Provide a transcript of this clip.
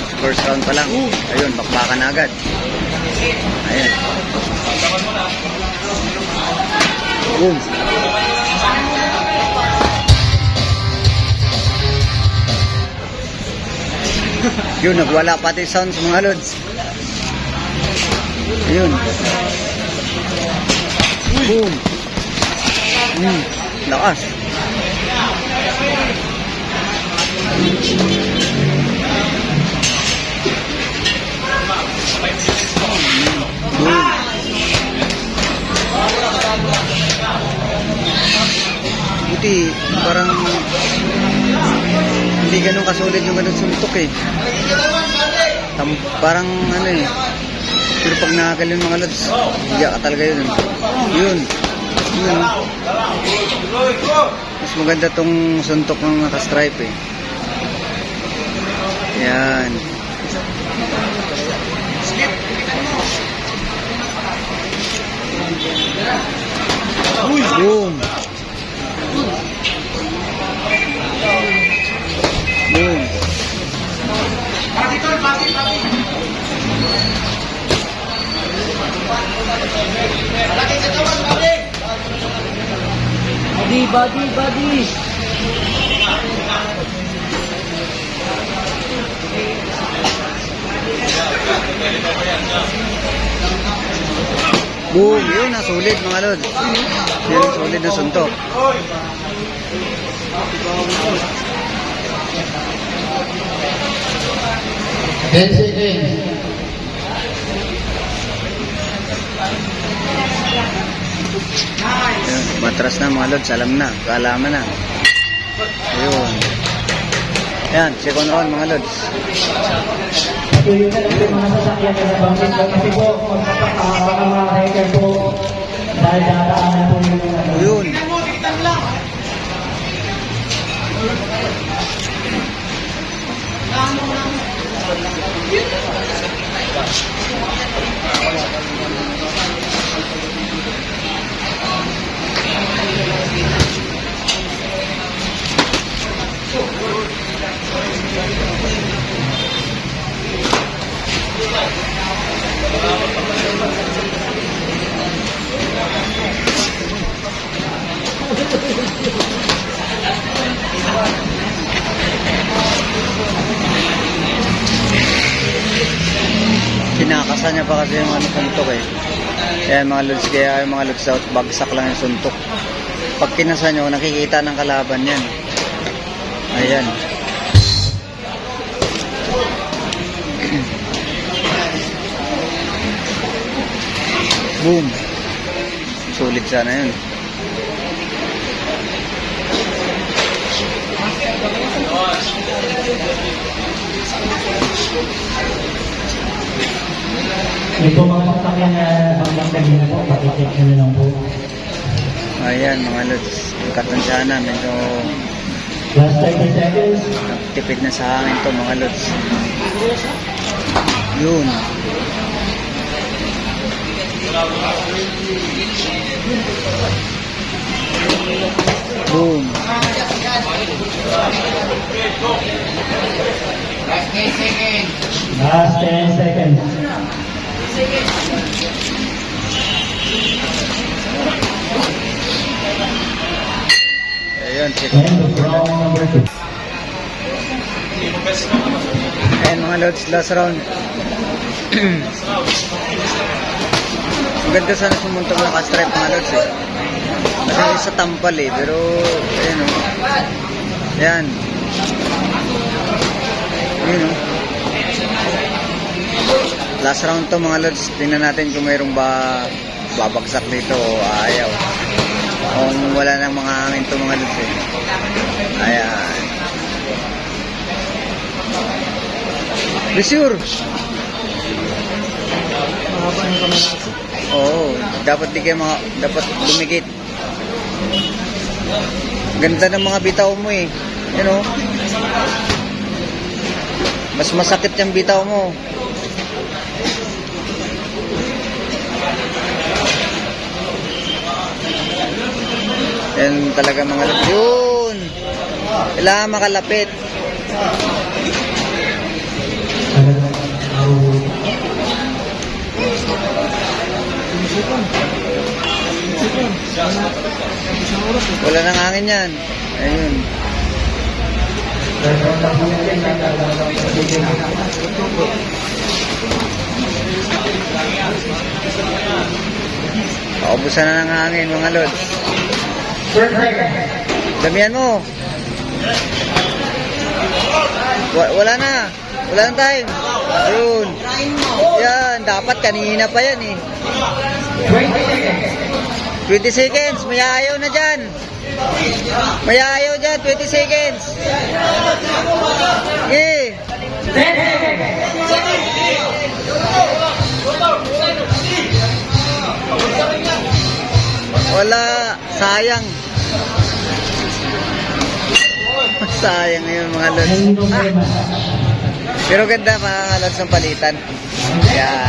lods, first round pa lang. Ayun, bakbakan na agad. Ayun. Boom. Yun, nagwala pati sounds mga lods. Ayun. Boom. Hmm, lakas. Boom. Hindi ganun kasulit yung ganun suntok eh. Tam, parang ano eh. Pero pag nakagaling mga lods, hiya ka talaga yun. Yun. Yun. Mas maganda tong suntok ng naka-stripe eh. Yan. Boom. Boom. Body, body, body. Boom. Yun, nasulit mga lods. Yun, sulit na suntok. Ten seconds. Yun, matras na mga lods, alam na, kaalaman na. Ayun. Yan, second round mga lods. Patuloy na Kinakasan niya pa kasi yung ano suntok eh. Kaya mga lods, kaya yung mga lods out, bagsak lang yung suntok. Pag kinasa nyo, nakikita ng kalaban yan. Ayan. Boom. Sulit sana yun. Yung po mga sasakyan na nabanggit kanina po, nyo na lang po. Ayan mga lods. Katansya na, medyo Last 30 seconds. tipid na sa hangin to mga lods. Yun. Boom. Last 10 seconds. Ayun, second. End of round number 2. Ayan mga lods, last round. Ang ganda sana sumuntok na naka-stripe mga lods eh. Kasi sa tampal eh, pero ayun o. Ayan. Ayun o. Last round to mga lods. Tingnan natin kung mayroong ba babagsak dito o ayaw. Kung wala nang mga hangin to mga lods eh. Ayan. Be sure. Dapat di kayo mga, dapat dumikit. Ganda ng mga bitaw mo eh. You know? Mas masakit yung bitaw mo. Yan talaga mga. Yun! Kailangan makalapit. Wala nang hangin yan. Ayun. Paubusan na ng hangin mga lods. Damihan mo. Wa- wala na. Wala na time. Ayun. Yan. Dapat kanina pa yan eh. 20 seconds. 20 seconds. May ayaw na dyan. May ayaw dyan. 20 seconds. Okay. 10 seconds. Wala. Sayang. Sayang yun mga lods. Problema. Pero ganda mga lods ng palitan. Kaya